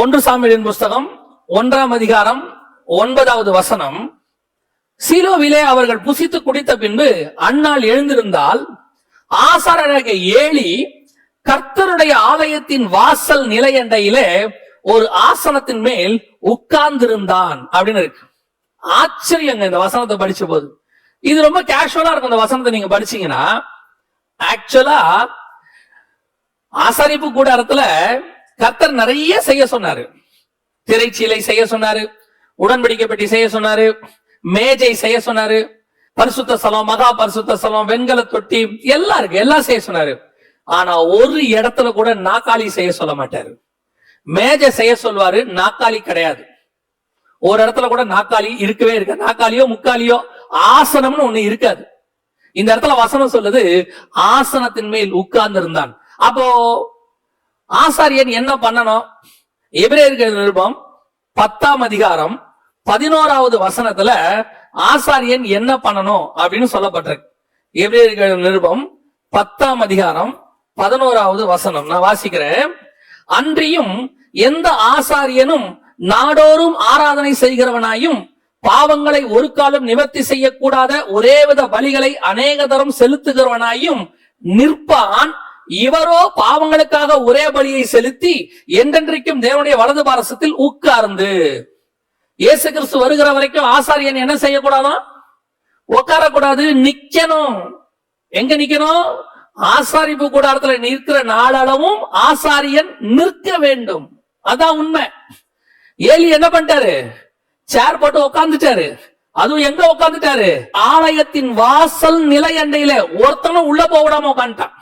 ஒன்று சாமியின் புஸ்தகம் ஒன்றாம் அதிகாரம் ஒன்பதாவது வசனம். சீலோவிலே அவர்கள் புசித்து குடித்த பின்பு அண்ணால் எழுந்திருந்தால் ஆசாரராக ஏழி கர்த்தருடைய ஆலயத்தின் வாசல் நிலையண்டையிலே ஒரு ஆசனத்தின் மேல் உட்கார்ந்திருந்தான் அப்படின்னு இருக்கு. ஆச்சரியங்க இந்த வசனத்தை படிச்ச போது இது ரொம்ப கேஷுவலா இருக்கும் இந்த வசனத்தை நீங்க படிச்சீங்கன்னா ஆக்சுவலா ஆசாரிப்பு கூடாரத்துல கர்த்தர் நிறைய செய்ய சொன்னாரு. திரைச்சீலை செய்ய சொன்னாரு. உடன்படிக்கை பெட்டி செய்ய சொன்னாரு. மேஜை செய்ய சொன்னாரு. பரிசுத்த ஸ்தலம் மகா பரிசுத்த ஸ்தலம் வெண்கல தொட்டி எல்லாம் இருக்கு. எல்லாம் செய்ய சொன்னாரு. ஆனா ஒரு இடத்துல கூட நாக்காளி செய்ய சொல்ல மாட்டாரு. மேஜை செய்ய சொல்வாரு நாக்காளி கிடையாது. ஒரு இடத்துல கூட நாக்காளி இருக்கவே இருக்க நாக்காளியோ முக்காலியோ ஆசனம்னு ஒண்ணு இருக்காது. இந்த இடத்துல வசனம் சொல்லுது ஆசனத்தின் மேல் உட்கார்ந்து இருந்தான் அப்போ ஆசாரியன் என்ன பண்ணணும்? எபிரேயர்கள் நிருபம் பத்தாம் அதிகாரம் பதினோராவது வசனத்துல ஆசாரியன் என்ன பண்ணணும் அப்படின்னு சொல்லப்பட்டிருக்கு. எபிரேயர்கள் நிருபம் பத்தாம் அதிகாரம் பதினோராவது வசனம். நான் வாசிக்கிறேன். அன்றியும் எந்த ஆசாரியனும் நாடோறும் ஆராதனை செய்கிறவனாயும் பாவங்களை ஒரு காலம் நிவர்த்தி செய்யக்கூடாத ஒரே வித பலிகளை அநேக தரம் செலுத்துகிறவனாயும் நிற்பான். இவரோ பாவங்களுக்காக ஒரே பலியை செலுத்தி என்றென்றைக்கும் தேவனுடைய வலது பாரசத்தில் உட்கார்ந்து. இயேசு கிறிஸ்து வருகிற வரைக்கும் ஆசாரியன் என்ன செய்யக்கூடாதான் உட்காரக்கூடாது நிக்கணும். எங்க நிக்கணும்? ஆசாரிப்பு கூடாரத்துல நிற்கிற நாளளவும் ஆசாரியன் நிற்க வேண்டும். அதான் உண்மை. ஏலி என்ன பண்ணிட்டாரு? சேர் போட்டு உட்கார்ந்துட்டாரு. அதுவும் எங்க உட்கார்ந்துட்டாரு? ஆலயத்தின் வாசல் நிலை அண்டையில. ஒருத்தனும் உள்ள போக விடாம உட்காந்துட்டான்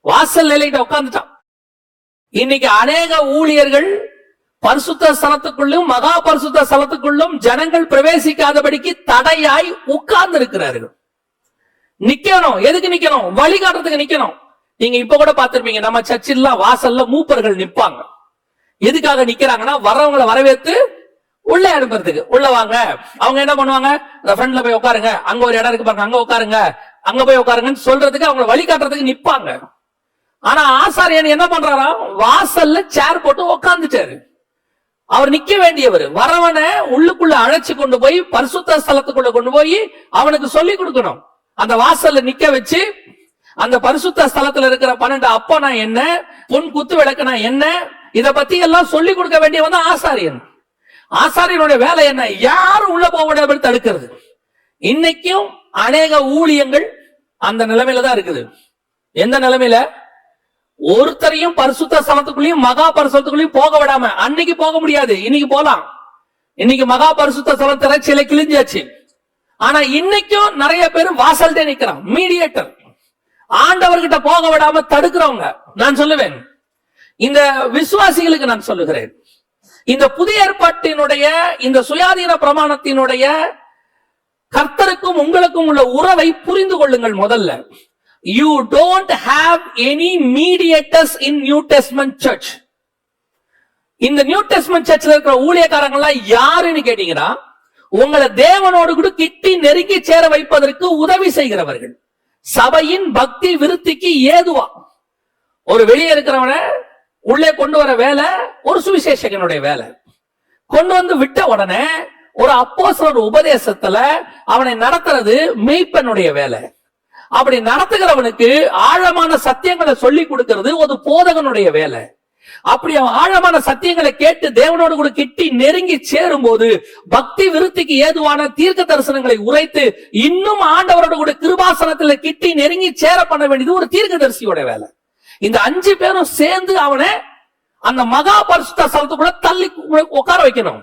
வாசல் நிலையிட்ட உட்கார்ந்துட்டான். இன்னைக்கு அநேக ஊழியர்கள் பரிசுத்த ஸ்தலத்துக்குள்ளும் மகா பரிசுத்த ஸ்தலத்துக்குள்ளும் ஜனங்கள் பிரவேசிக்காதபடிக்கு தடையாய் உட்கார்ந்து இருக்கிறார்கள் நிக்கணும். எதுக்கு நிக்கணும்? வழிகாட்டுறதுக்கு நிக்கணும். நீங்க இப்ப கூட பாத்திருப்பீங்க நம்ம சர்ச்சில் வாசல்ல மூப்பர்கள் நிப்பாங்க எதுக்காக நிக்கிறாங்கன்னா வர்றவங்களை வரவேற்று உள்ள அனுப்புறதுக்கு. உள்ள வாங்க. அவங்க என்ன பண்ணுவாங்க? ஃப்ரண்ட்ல போய் உட்காருங்க. அங்க ஒரு இடம் இருக்கு பாருங்க. அங்க உட்காருங்க. அங்க போய் உட்காருங்கன்னு சொல்றதுக்கு அவங்களை வழிகாட்டுறதுக்கு நிப்பாங்க. ஆனா ஆசாரியன் என்ன பண்றாராம் வாசல்ல சேர் போட்டு உக்காந்துட்டாரு. அவர் நிக்க வேண்டியவர். வரவனை உள்ளுக்குள்ள அழைச்சு கொண்டு போய் பரிசுத்த ஸ்தலத்துக்குள்ள கொண்டு போய் அவனுக்கு சொல்லி கொடுக்கணும். அந்த வாசல்ல நிக்க வச்சு அந்த பரிசுத்த ஸ்தலத்துல இருக்கிற பன்னெண்டு அப்பனா என்ன பொன் குத்து விளக்குனா என்ன இத பத்தி எல்லாம் சொல்லி கொடுக்க வேண்டியவன் தான் ஆசாரியன். ஆசாரியனுடைய வேலை என்ன? யாரும் உள்ள போக விடாமல் தடுக்கிறது? இன்னைக்கும் அநேக ஊழியங்கள் அந்த நிலைமையில தான் இருக்குது. எந்த நிலைமையில? ஒருத்தரையும் பரிசுத்த ஸ்தலத்துக்குள்ளேயும் மகா பரிசுத்துக்குள்ளேயும் போக விடாம அன்னைக்கு போக முடியாது. இன்னைக்கு போலாம். இன்னைக்கு மகா பரிசுத்த ஸ்தலத்துல சிலை கிழிஞ்சாச்சு. ஆனா இன்னைக்கும் நிறைய பேர் வாசல்தே நிக்கிறான் மீடியேட்டர். ஆண்டவர்கிட்ட போக விடாம தடுக்கிறவங்க. நான் சொல்லுவேன். இந்த விசுவாசிகளுக்கு நான் சொல்லுகிறேன். இந்த புதிய ஏற்பாட்டினுடைய இந்த சுயாதீன பிரமாணத்தினுடைய கர்த்தருக்கும் உங்களுக்கும் உள்ள உறவை புரிந்து கொள்ளுங்கள் முதல்ல. You don't have any mediators in new testament church இந்த நியூ டெஸ்ட்மெண்ட் சர்ச்ல இருக்கிற ஊழியக்காரங்க எல்லாம் யாருன்னு கேட்டீங்கன்னா உங்களை தேவனோடு கூட கிட்டி நெருங்கி சேர வைப்பதற்கு உதவி செய்கிறவர்கள். சபையின் பக்தி விருத்திக்கு ஏதுவா? ஒரு வெளியே இருக்கிறவன உள்ளே கொண்டு வர வேலை ஒரு சுவிசேஷகனுடைய வேலை. கொண்டு வந்து விட்ட உடனே ஒரு அப்போசரோட உபதேசத்துல அவனை நடத்துறது மெய்ப்பனுடைய வேலை. அப்படி நடத்துகிறவனுக்கு ஆழமான சத்தியங்களை சொல்லி கொடுக்கிறது ஒரு போதகனுடைய வேலை. அப்படி அவன் ஆழமான சத்தியங்களை கேட்டு தேவனோடு கூட கிட்டி நெருங்கி சேரும் போது பக்தி விருத்திக்கு ஏதுவான தீர்க்க தரிசனங்களை உரைத்து இன்னும் ஆண்டவரோட கூட கிருபாசனத்துல கிட்டி நெருங்கி சேர பண்ண வேண்டியது ஒரு தீர்க்க தரிசியோட வேலை. இந்த அஞ்சு பேரும் சேர்ந்து அவனை அந்த மகா பரிசுத்த ஸ்தலத்துக்குள்ள தள்ளி உட்கார வைக்கணும்.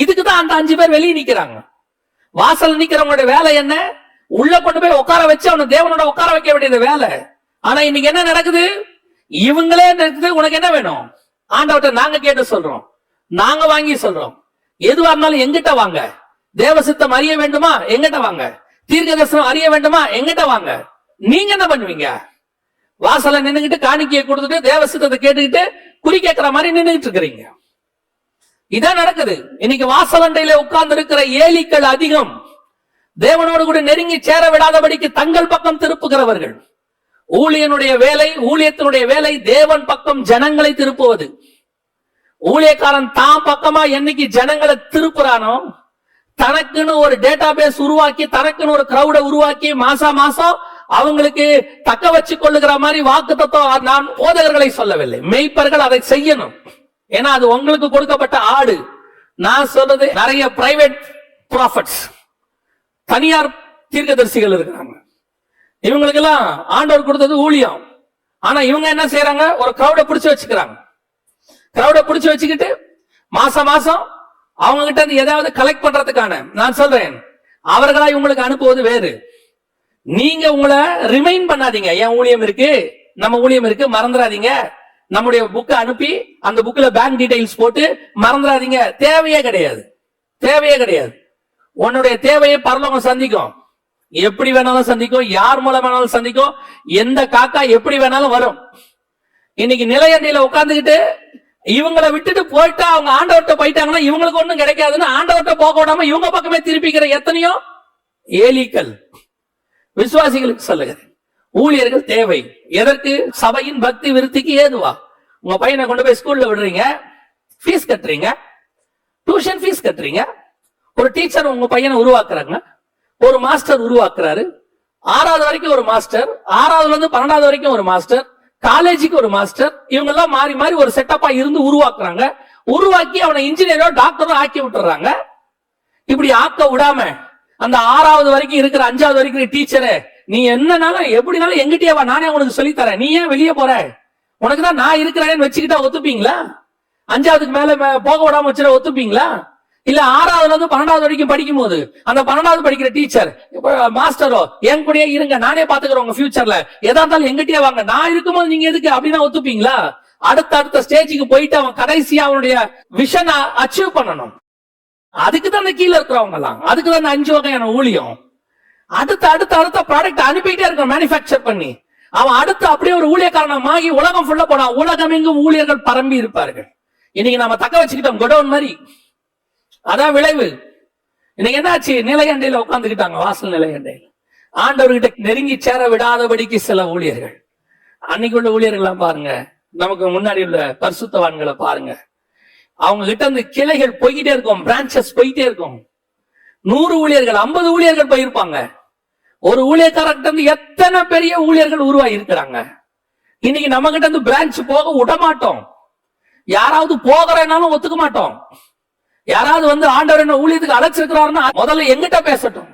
இதுக்குதான் அந்த அஞ்சு பேர் வெளியே நிக்கிறாங்க. வாசல் நிக்கிறவங்களோட வேலை என்ன? உள்ள கொண்டு போய் உட்கார வச்சு அவனை தேவனோட உட்கார வைக்க வேண்டியது வேலை. ஆனா இன்னைக்கு என்ன நடக்குது? இவங்களே நடக்குது உனக்கு என்ன வேணும்? ஆண்டவர்கிட்ட நாங்க கேட்டு சொல்றோம். நாங்க வாங்கி சொல்றோம். எதுவா இருந்தாலும் எங்கிட்ட வாங்க. தேவ சித்தம் அறிய வேண்டுமா? எங்கிட்ட வாங்க. தீர்க்க தரிசனம் அறிய வேண்டுமா? எங்கிட்ட வாங்க. நீங்க என்ன பண்ணுவீங்க? வாசல நின்னுகிட்டு காணிக்கையை கொடுத்துட்டு தேவ சித்தத்தை கேட்டுக்கிட்டு குறி கேட்கிற மாதிரி நின்னுகிட்டு இருக்கிறீங்க. இதான் நடக்குது. இன்னைக்கு வாசலண்டையில உட்கார்ந்து இருக்கிற ஏலிக்கள் அதிகம். தேவனோடு கூட நெருங்கி சேர விடாதபடிக்கு தங்கள் பக்கம் திருப்புகிறவர்கள். ஊழியனுடைய வேலை ஊழியத்தினுடைய வேலை தேவன் பக்கம் ஜனங்களை திருப்புவது. ஊழியக்காரன் தான் பக்கமா என்னைக்கு ஜனங்களை திருப்புறானோ தனக்குன்னு ஒரு டேட்டா பேஸ் உருவாக்கி தனக்குன்னு ஒரு கிரௌட உருவாக்கி மாசா மாசம் அவங்களுக்கு தக்க வச்சு கொள்ளுகிற மாதிரி வாக்கு தத்துவம் நான் போதகர்களை சொல்லவில்லை. மெய்ப்பர்கள் அதை செய்யணும். ஏன்னா அது உங்களுக்கு கொடுக்கப்பட்ட ஆடு. நான் சொல்றது நிறைய பிரைவேட் ப்ராஃபிட்ஸ் தனியார் தீர்க்கதரிசிகள் இருக்கிறாங்க. இவங்களுக்கு எல்லாம் ஆண்டவர் கொடுத்தது ஊழியம். ஆனா இவங்க என்ன செய்யறாங்க ஒரு கிரௌட பிடிச்சு வச்சுக்கிறாங்க. கிரௌட பிடிச்சு வச்சுக்கிட்டு மாசம் மாசம் அவங்க கிட்ட இருந்து ஏதாவது கலெக்ட் பண்றதுக்கான நான் சொல்றேன் அவர்களா இவங்களுக்கு அனுப்புவது வேறு. நீங்க உங்களை ரிமைண்ட் பண்ணாதீங்க. என் ஊழியம் இருக்கு நம்ம ஊழியம் இருக்கு மறந்துடாதீங்க. நம்முடைய புக்கை அனுப்பி அந்த புக்ல பேங்க் டீடைல்ஸ் போட்டு மறந்துடாதீங்க. தேவையே கிடையாது. தேவையே கிடையாது. உன்னுடைய தேவையை பரலோகம் சந்திக்கும். எப்படி வேணாலும் சந்திக்கும் யார் மூலம் வேணாலும் சந்திக்கும் எந்த காக்கா எப்படி வேணாலும் வரும். இன்னைக்கு நிலையண்டியில உட்காந்துக்கிட்டு இவங்களை விட்டுட்டு போயிட்டா அவங்க ஆண்டவர்கிட்ட போயிட்டாங்கன்னா இவங்களுக்கு ஒண்ணும் கிடைக்காதுன்னு ஆண்டவர்கிட்ட போக விடாம இவங்க பக்கமே திருப்பிக்கிற எத்தனையோ ஏலிக்கள் விசுவாசிகளுக்கு சொல்லுகிறேன். ஊழியர்கள் தேவை. எதற்கு? சபையின் பக்தி விருத்திக்கு ஏதுவா? உங்க பையனை கொண்டு போய் ஸ்கூல்ல விடுறீங்க ஃபீஸ் கட்டுறீங்க டியூஷன் ஃபீஸ் கட்டுறீங்க ஒரு டீச்சர் உங்க பையனை உருவாக்குறாங்க ஒரு மாஸ்டர் உருவாக்குறாரு. ஆறாவது வரைக்கும் ஒரு மாஸ்டர் ஆறாவதுல இருந்து பன்னெண்டாவது வரைக்கும் ஒரு மாஸ்டர் காலேஜுக்கு ஒரு மாஸ்டர் இவங்க எல்லாம் மாறி மாறி ஒரு செட்டப்பா இருந்து உருவாக்குறாங்க. உருவாக்கி அவனை இன்ஜினியரோ டாக்டரோ ஆக்கி விட்டுறாங்க. இப்படி ஆக்க விடாம அந்த ஆறாவது வரைக்கும் இருக்கிற அஞ்சாவது வரைக்கும் டீச்சரு நீ என்னனாலும் எப்படினாலும் எங்கிட்டே வா நானே உனக்கு சொல்லி தரேன் நீ ஏன் வெளியே போற? உனக்கு தான் நான் இருக்கிறேன்னு வச்சுக்கிட்டா ஒத்துப்பீங்களா? அஞ்சாவதுக்கு மேல மே- போக விடாம வச்சுட்டா ஒத்துப்பீங்களா? இல்ல ஆறாவதுல இருந்து பன்னெண்டாவது வரைக்கும் படிக்கும் போது அந்த பன்னெண்டாவது படிக்கிற டீச்சர் மாஸ்டரோ என் கூடயே இருங்க நானே பாத்துக்கிறேன் உங்க ஃபியூச்சர்ல எதா இருந்தாலும் எங்கிட்டயே வாங்க. நான் இருக்கும்போது நீங்க எதுக்கு? அப்படின்னா ஒத்துப்பீங்களா? அடுத்த அடுத்த ஸ்டேஜுக்கு போயிட்டு அவன் கடைசியா அவனுடைய விஷன் அச்சீவ் பண்ணணும். அதுக்கு தான் அந்த கீழே இருக்கிறவங்க எல்லாம் அதுக்கு தான் அஞ்சு வகையான ஊழியம். அடுத்த அடுத்த அடுத்த ப்ராடக்ட் அனுப்பிட்டே இருக்கான் மேனுஃபேக்சர் பண்ணி. அவன் அடுத்து அப்படியே ஒரு ஊழியக்காரனமாகி உலகம் ஃபுல்லா போனான் உலகம் எங்கும் ஊழியர்கள் பரம்பி இருப்பார்கள். இன்னைக்கு நம்ம தக்க வச்சுக்கிட்டோம் குடோன் மாதிரி. அதான் விளைவு. இன்னைக்கு என்னாச்சு? நிலையண்டையில உட்காந்துக்கிட்டாங்க வாசல் நிலையண்டையில். ஆண்டவர்கிட்ட நெருங்கி சேர விடாதபடிக்கு சில ஊழியர்கள். அன்னைக்கு உள்ள ஊழியர்கள்லாம் பாருங்க நமக்கு முன்னாடி உள்ள பரிசுத்தவான்களை பாருங்க. அவங்க கிட்ட இருந்து கிளைகள் போய்கிட்டே இருக்கும் பிரான்ச்சஸ் போயிட்டே இருக்கும். நூறு ஊழியர்கள் ஐம்பது ஊழியர்கள் போயிருப்பாங்க. ஒரு ஊழியக்காரர்கிட்ட இருந்து எத்தனை பெரிய ஊழியர்கள் உருவாகி இருக்கிறாங்க இன்னைக்கு நம்ம கிட்ட இருந்து பிரான்ச் போக விட மாட்டோம் யாராவது போகிறேனாலும் ஒத்துக்க மாட்டோம். யாராவது வந்து ஆண்டவர் என்ன ஊழியத்துக்கு அழைச்சிருக்கிறாருன்னா முதல்ல எங்கிட்ட பேசட்டும்.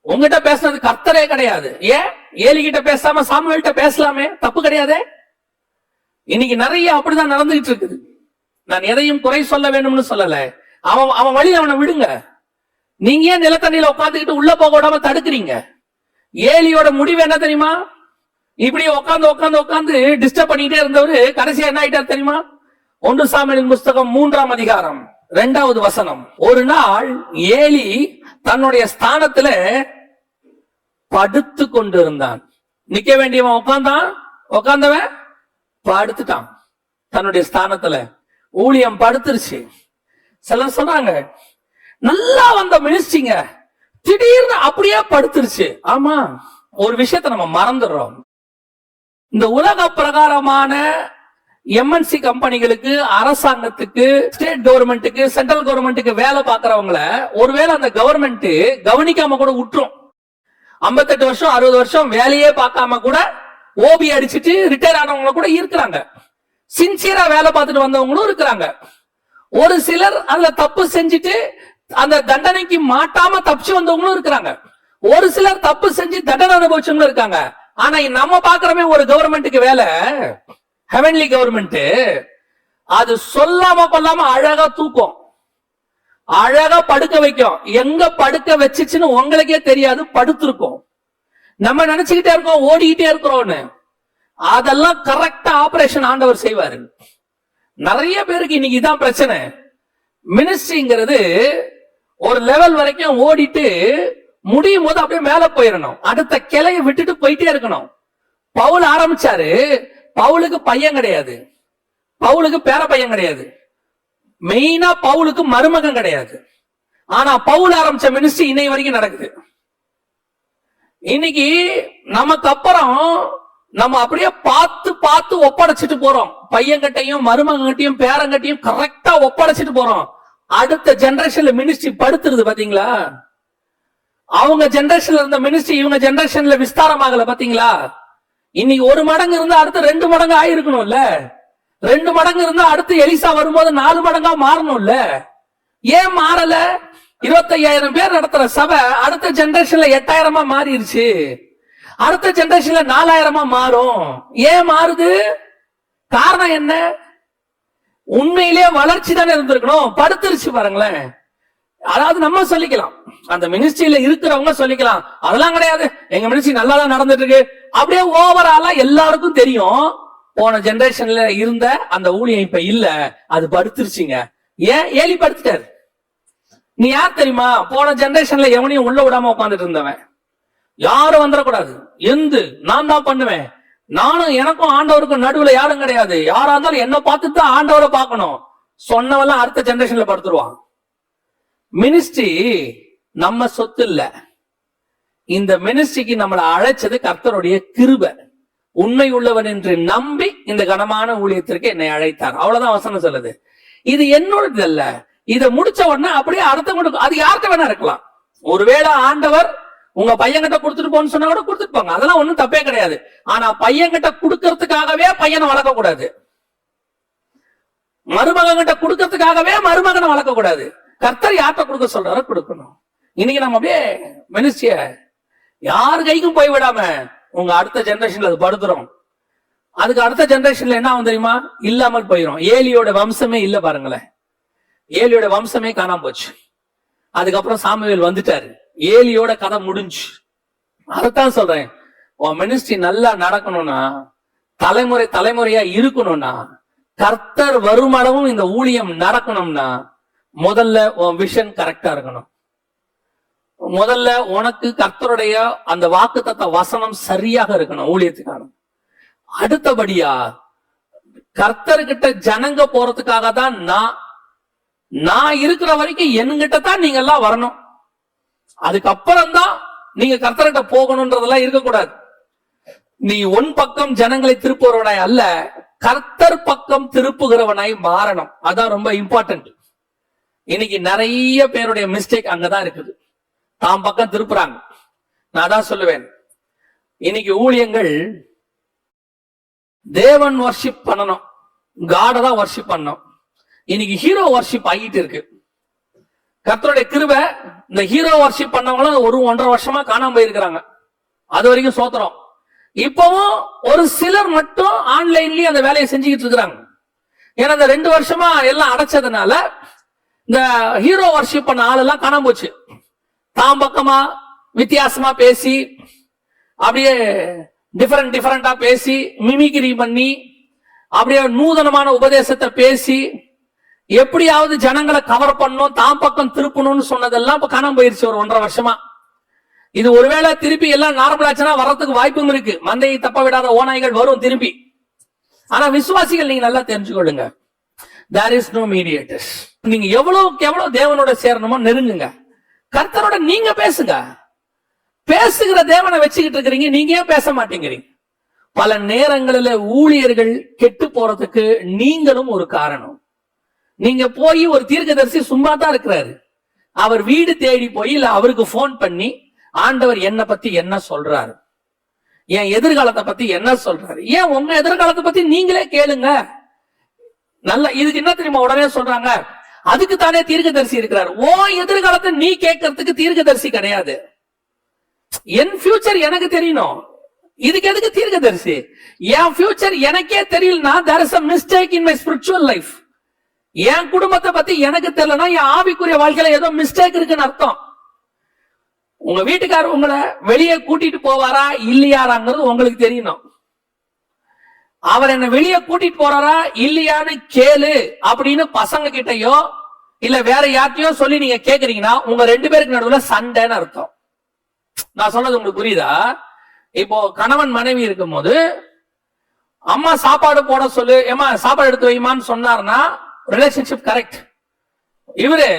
உங்ககிட்ட பேசுனது கர்த்தரே கிடையாது. ஏன்? ஏலிகிட்ட பேசாம சாமுவேல்கிட்ட பேசலாமே? தப்பு கிடையாதே? இன்னைக்கு நிறைய அப்படிதான் நடந்துகிட்டு இருக்குது. நான் எதையும் குறை சொல்ல வேணும்னு சொல்லல. அவன் அவன் வழி அவனை விடுங்க. நீங்க ஏன் நிலத்தண்ணியில உட்காந்துக்கிட்டு உள்ள போக விடாம தடுக்கிறீங்க? ஏலியோட முடிவு என்ன தெரியுமா? இப்படி உட்காந்து உட்காந்து உட்காந்து டிஸ்டர்ப் பண்ணிக்கிட்டே இருந்தவர் கடைசியா என்ன ஆயிட்டார் தெரியுமா? ஒன்று சாமியின் புஸ்தகம் மூன்றாம் அதிகாரம். ரெண்டாவது வசனம். ஒரு நாள் ஏலி தன்னுடைய ஸ்தானத்துல படுத்து கொண்டிருந்தான். நிக்க வேண்டியவன் உட்கார்ந்தான். உட்கார்ந்தவன் படுத்துட்டான். தன்னுடைய ஸ்தானத்துல. ஊழியம் படுத்துருச்சு. சிலர் சொன்னாங்க நல்லா வந்த மினிஸ்டிங்க திடீர்னு அப்படியே படுத்துருச்சு. ஆமா ஒரு விஷயத்தை நம்ம மறந்துடுறோம். இந்த உலக பிரகாரமான எம்என்சி கம்பெனிகளுக்கு அரசாங்கத்துக்கு ஸ்டேட் கவர்மெண்ட்டுக்கு சென்ட்ரல் கவர்மெண்ட்டுக்கு வேலை பார்க்கறவங்கள ஒருவேளை அந்த கவர்மெண்ட் கவனிக்காம கூட விட்டுரும். 58 வருஷம் அறுபது வருஷம் வேலையே பார்க்காம கூட ஓபி அடிச்சுட்டு ரிட்டையர் ஆனவங்க கூட இருக்கிறாங்க. சின்சியரா வேலை பார்த்துட்டு வந்தவங்களும் இருக்கிறாங்க. ஒரு சிலர் அதுல தப்பு செஞ்சுட்டு அந்த தண்டனைக்கு மாட்டாம தப்பிச்சு வந்தவங்களும் இருக்கிறாங்க. ஒரு சிலர் தப்பு செஞ்சு தண்டனை அனுபவிச்சவங்களும் இருக்காங்க. ஆனா நம்ம பாக்குறமே ஒரு கவர்மெண்ட்டுக்கு வேலை. ஹெவன்லி கவர்மெண்ட் அது சொல்லாம கொள்ளாம அழகா தூக்கும். அழகா படுக்க வைக்கும். எங்க படுக்க வச்சுச்சுன்னு உங்களுக்கே தெரியாது படுத்திருக்கும். நம்ம நினைச்சுக்கிட்டே இருக்கோம் ஓடிக்கிட்டே இருக்கிறோம்னு. அதெல்லாம் கரெக்டா ஆபரேஷன் ஆண்டவர் செய்வாரு. நிறைய பேருக்கு இன்னைக்கு இதான் பிரச்சனை. மினிஸ்ட்ரிங்கிறது ஒரு லெவல் வரைக்கும் ஓடிட்டு முடியும் போது அப்படியே மேல போயிடணும். அடுத்த கிளைய விட்டுட்டு போயிட்டே இருக்கணும். பவுல் ஆரம்பிச்சாரு பவுலுக்கு பையன் கிடையாது. பவுலுக்கு பேர பையன் கிடையாது. மெயினா பவுலுக்கு மருமகன் கிடையாது. ஆனா பவுல் ஆரம்பிச்ச மினிஸ்ட்ரி இன்னை வரைக்கும் நடக்குது. இன்னைக்கு நமக்கு அப்புறம் நம்ம அப்படியே பார்த்து பார்த்து ஒப்படைச்சிட்டு போறோம். பையன்கிட்டையும் மருமகங்கிட்டையும் பேரங்கிட்டையும் கரெக்டா ஒப்படைச்சிட்டு போறோம். அடுத்த ஜெனரேஷன்ல மினிஸ்ட்ரி படுத்துருது பாத்தீங்களா? அவங்க ஜெனரேஷன்ல இருந்த மினிஸ்ட்ரி இவங்க ஜெனரேஷன்ல விஸ்தாரமாகல பாத்தீங்களா? இன்னைக்கு ஒரு மடங்கு இருந்தா அடுத்து ரெண்டு மடங்கு ஆயிருக்கணும்ல? ரெண்டு மடங்கு இருந்தா அடுத்து எலிசா வரும்போது நாலு மடங்கா மாறணும்ல? ஏன் மாறல? இருபத்தையாயிரம் பேர் நடத்துற சபை அடுத்த ஜெனரேஷன்ல எட்டாயிரமா மாறிடுச்சு. அடுத்த ஜெனரேஷன்ல நாலாயிரமா மாறும். ஏன் மாறுது? காரணம் என்ன? உண்மையிலேயே வளர்ச்சி தானே இருந்திருக்கணும். படுத்துருச்சு பாருங்களேன். அதாவது நம்ம சொல்லிக்கலாம். அந்த மினிஸ்ட்ரியில இருக்கிறவங்க சொல்லிக்கலாம். அதெல்லாம் கிடையாது. எங்க மினிஸ்ட்ரி நல்லா தான் நடந்துட்டு இருக்கு அப்படியே ஓவராலா எல்லாருக்கும் தெரியும். போன ஜெனரேஷன்ல இருந்த அந்த ஊழியம் இப்ப இல்ல. அது படுத்துருச்சுங்க. ஏன்? ஏலி படுத்துட்டாரு. நீ யார் தெரியுமா? போன ஜெனரேஷன்ல எவனையும் உள்ள விடாம உட்காந்துட்டு இருந்தவன். யாரும் வந்துடக்கூடாது. எந்து? நான் தான் பண்ணுவேன். நானும் எனக்கும் ஆண்டவருக்கும் நடுவுல யாரும் கிடையாது. யாரா இருந்தாலும் என்ன பார்த்து தான் ஆண்டவரை பார்க்கணும். சொன்னவெல்லாம் அடுத்த ஜெனரேஷன்ல படுத்துருவான். மினிஸ்ட்ரி நம்ம சொத்து இல்ல இந்த மினிஸ்ட்ரிக்கு நம்மளை அழைச்சது கர்த்தருடைய கிருப. உண்மை உள்ளவன் என்று நம்பி இந்த கனமான ஊழியத்திற்கு என்னை அழைத்தார். அவ்வளவுதான் வசனம் சொல்லுது. இது என்னோடது அல்ல. இதை முடிச்ச உடனே அப்படியே அடுத்தவங்களுக்கு அது யார்கிட்ட வேணா இருக்கலாம். ஒருவேளை ஆண்டவர் உங்க பையன்கிட்ட கொடுத்துட்டு போன்னு சொன்னா கூட கொடுத்துட்டு போங்க. அதெல்லாம் ஒண்ணும் தப்பே கிடையாது. ஆனா பையன்கிட்ட கொடுக்கறதுக்காகவே பையனை வளர்க்க கூடாது மருமகன் கிட்ட கொடுக்கறதுக்காகவே மருமகனை வளர்க்க கூடாது கர்த்தர் யார்கிட்ட கொடுக்க சொல்றாரோ கொடுக்கணும். இன்னைக்கு நம்ம அப்படியே மனுஷிய யார் கைக்கும் போய் விடாம உங்க அடுத்த ஜெனரேஷன்ல அது படுத்துறோம் அதுக்கு அடுத்த ஜெனரேஷன்ல என்ன ஆகும் தெரியுமா? இல்லாமல் போயிடும் ஏலியோட வம்சமே இல்ல பாருங்களேன். ஏலியோட வம்சமே காணாம போச்சு. அதுக்கப்புறம் சாமுவேல் வந்துட்டாரு. ஏலியோட கதை முடிஞ்சு. அதைத்தான் சொல்றேன். உன் மினிஸ்ட்ரி நல்லா நடக்கணும்னா தலைமுறை தலைமுறையா இருக்கணும்னா கர்த்தர் வருமளவும் இந்த ஊழியம் நடக்கணும்னா முதல்ல உன் விஷன் கரெக்டா இருக்கணும். முதல்ல உனக்கு கர்த்தருடைய அந்த வாக்குத்தத்த வசனம் சரியாக இருக்கணும் ஊழியத்துக்கான அடுத்தபடியா கர்த்தர்கிட்ட ஜனங்க போறதுக்காக தான் நான் நான் இருக்கிற வரைக்கும் என்கிட்ட தான் நீங்க எல்லாம் வரணும். அதுக்கப்புறம் தான் நீங்க கர்த்தர்கிட்ட போகணும்ன்றதெல்லாம் இருக்கக்கூடாது. நீ உன் பக்கம் ஜனங்களை திருப்புகிறவனாய் அல்ல கர்த்தர் பக்கம் திருப்புகிறவனாய் மாறணும். அதான் ரொம்ப இம்பார்ட்டன்ட் இன்னைக்கு நிறைய பேருடைய மிஸ்டேக் அங்கதான் இருக்குது. தாம் பக்கம் திருப்புறாங்க. நான் தான் சொல்லுவேன். இன்னைக்கு ஊழியங்கள் தேவன் வர்ஷிப் பண்ணணும். காட தான் வர்ஷிப் பண்ணணும். இன்னைக்கு ஹீரோ வர்ஷிப் ஆகிட்டு இருக்கு. கர்த்தருடைய கிருபை இந்த ஹீரோ வர்ஷிப் பண்ணவங்களும் ஒரு ஒன்றரை வருஷமா காணாம போயிருக்கிறாங்க. அது வரைக்கும் சோத்திரம். இப்பவும் ஒரு சிலர் மட்டும் ஆன்லைன்லயே அந்த வேலையை செஞ்சுக்கிட்டு இருக்கிறாங்க. ஏன்னா இந்த ரெண்டு வருஷமா எல்லாம் அடைச்சதுனால இந்த ஹீரோ வர்ஷிப் பண்ண ஆளெல்லாம் காணாம போச்சு. தாம் பக்கமா வித்தியாசமா பேசி அப்படியே டிஃபரெண்ட் டிஃபரெண்டா பேசி மிமிகிரி பண்ணி அப்படியே நூதனமான உபதேசத்தை பேசி எப்படியாவது ஜனங்களை கவர் பண்ணும் தாம் பக்கம் திருப்பணும்னு சொன்னதெல்லாம் இப்ப காணாம போயிருச்சு ஒரு ஒன்றரை வருஷமா. இது ஒருவேளை திருப்பி எல்லாம் நார்மல் ஆச்சுன்னா வாய்ப்பும் இருக்கு. மந்தையை தப்ப விடாத ஓநாய்கள் வரும் திருப்பி ஆனா விசுவாசிகள் நீங்க நல்லா தெரிஞ்சுக்கொள்ளுங்க. தேர் இஸ் நோ மீடியேட்டர்ஸ் நீங்க எவ்வளவுக்கு எவ்வளவு தேவனோட சேரணுமோ நெருங்குங்க. கர்த்தரோட நீங்க பேசுங்க. பேசுகிற தேவனை வச்சுக்கிட்டு இருக்கிறீங்க நீங்க ஏன் பேச மாட்டேங்கிறீங்க? பல நேரங்களில் ஊழியர்கள் கெட்டு போறதுக்கு நீங்களும் ஒரு காரணம். நீங்க போய் ஒரு தீர்க்கதரிசி சும்மா தான் இருக்கிறாரு. அவர் வீடு தேடி போய் இல்ல அவருக்கு போன் பண்ணி ஆண்டவர் என்ன பத்தி என்ன சொல்றாரு? என் எதிர்காலத்தை பத்தி என்ன சொல்றாரு? ஏன் உங்க எதிர்காலத்தை பத்தி நீங்களே கேளுங்க. நல்ல இதுக்கு என்ன தெரியுமா உடனே சொல்றாங்க? அதுக்கு தானே தீர்க்கதரிசி இருக்கிறார். ஓ எதிர்காலத்தை நீ கேட்கறதுக்கு தீர்க்கதரிசி கிடையாது. என் ஃபியூச்சர் எனக்கு தெரியணும். இதுக்கு எதுக்கு தீர்க்கதரிசி? என் ஃபியூச்சர் எனக்கே தெரியலனா there is a mistake in my spiritual life என் குடும்பத்தை பத்தி எனக்கு தெரியலனா என் ஆவிக்குரிய வாழ்க்கையில ஏதோ மிஸ்டேக் இருக்குன்னு அர்த்தம். உங்க வீட்டுக்காரர் உங்களை வெளியே கூட்டிட்டு போவாரா இல்லையாராங்கிறது உங்களுக்கு தெரியணும். அவர் என்ன வெளியே கூட்டிட்டு போறாரா? இல்லையான்னு கேளு அப்படின்னு பசங்க கிட்டயோ இல்ல வேற யார்கிட்டயோ சொல்லி நீங்க கேக்குறீங்கன்னா உங்க ரெண்டு பேருக்கு நடுவுல சண்டைன்னு அர்த்தம். நான் சொன்னது உங்களுக்கு புரியுதா? இப்போ கணவன் மனைவி இருக்கும் போது அம்மா சாப்பாடு போட சொல்லு ஏமா சாப்பாடு எடுத்து வைமான்னு சொன்னார்னா ரிலேஷன்ஷிப் கரெக்ட் இவரு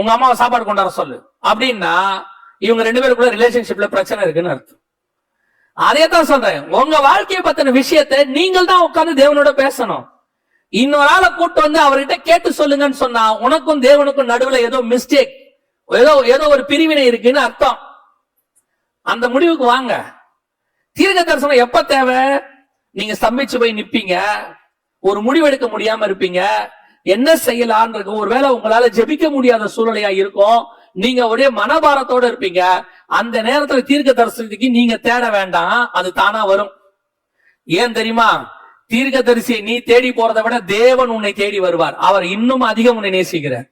உங்க அம்மாவை சாப்பாடு கொண்டாட சொல்லு. அப்படின்னா இவங்க ரெண்டு பேருக்குள்ள ரிலேஷன்ஷிப்ல பிரச்சனை இருக்குன்னு அர்த்தம். அதே தான் சொல்றேன். உங்க வாழ்க்கையை பத்தின விஷயத்தை நீங்கள் தான் உட்கார்ந்து தேவனோட பேசணும். இன்னொரு ஆளை கூட்டு வந்து அவர்கிட்ட கேட்டு சொல்லுங்கன்னு சொன்னா உனக்கும் தேவனுக்கும் நடுவுல ஏதோ மிஸ்டேக் ஏதோ ஏதோ ஒரு பிரிவினை இருக்குன்னு அர்த்தம். அந்த முடிவுக்கு வாங்க. தீர்க்க தரிசனம் எப்ப தேவை? நீங்க ஸ்தம்பிச்சு போய் நிப்பீங்க. ஒரு முடிவெடுக்க முடியாம இருப்பீங்க. என்ன செய்யலான் இருக்கும் ஒருவேளை உங்களால ஜெபிக்க முடியாத சூழ்நிலையா இருக்கும் நீங்க ஒரே மனபாரத்தோட இருப்பீங்க. அந்த நேரத்துல தீர்க்க தரிசனத்துக்கு நீங்க தேட வேண்டாம். அது தானா வரும். ஏன் தெரியுமா? தீர்க்க தரிசியை நீ தேடி போறதை விட தேவன் உன்னை தேடி வருவார். அவர் இன்னும் அதிகம் உன்னை நேசிக்கிறார்.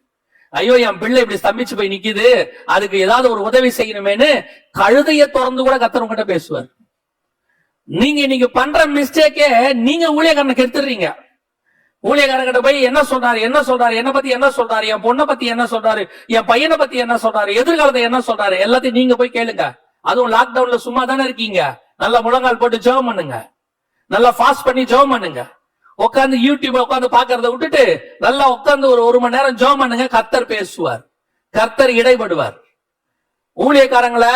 ஐயோ என் பிள்ளை இப்படி ஸ்தம்பிச்சு போய் நிக்குது. அதுக்கு ஏதாவது ஒரு உதவி செய்யணுமேனு கழுதைய திறந்து கூட கத்தர் உங்ககிட்ட பேசுவார். நீங்க நீங்க பண்ற மிஸ்டேக்கே நீங்க ஊழியக்காரனை கெடுத்துறீங்க ஊழியக்காரங்கிட்ட போய் என்ன சொல்றாரு என்ன சொல்றாரு என்ன பத்தி என்ன சொல்றாரு என் பொண்ணை பத்தி என்ன சொல்றாரு என் பையனை பத்தி என்ன சொல்றாரு எதிர்காலத்தை என்ன சொல்றாரு எல்லாத்தையும் நீங்க போய் கேளுங்க. அதுவும் லாக்டவுன்ல சும்மா தானே இருக்கீங்க. நல்லா முழங்கால் போட்டு ஜெபம் பண்ணுங்க. நல்லா ஃபாஸ்ட் பண்ணி ஜெபம் பண்ணுங்க. உட்காந்து யூடியூப் உட்காந்து பாக்குறத விட்டுட்டு நல்லா உட்காந்து ஒரு ஒரு மணி நேரம் ஜெபம் பண்ணுங்க கர்த்தர் பேசுவார். கர்த்தர் இடைப்படுவார் ஊழியக்காரங்களை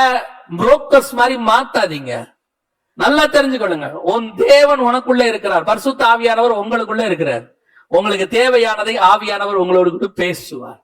புரோக்கர்ஸ் மாதிரி மாத்தாதீங்க. நல்லா தெரிஞ்சுக்கொள்ளுங்க. உன் தேவன் உனக்குள்ள இருக்கிறார். பரிசுத்த ஆவியானவர் உங்களுக்குள்ள இருக்கிறார். உங்களுக்கு தேவையானதை ஆவியானவர் உங்களோடு கூட பேசுவார்.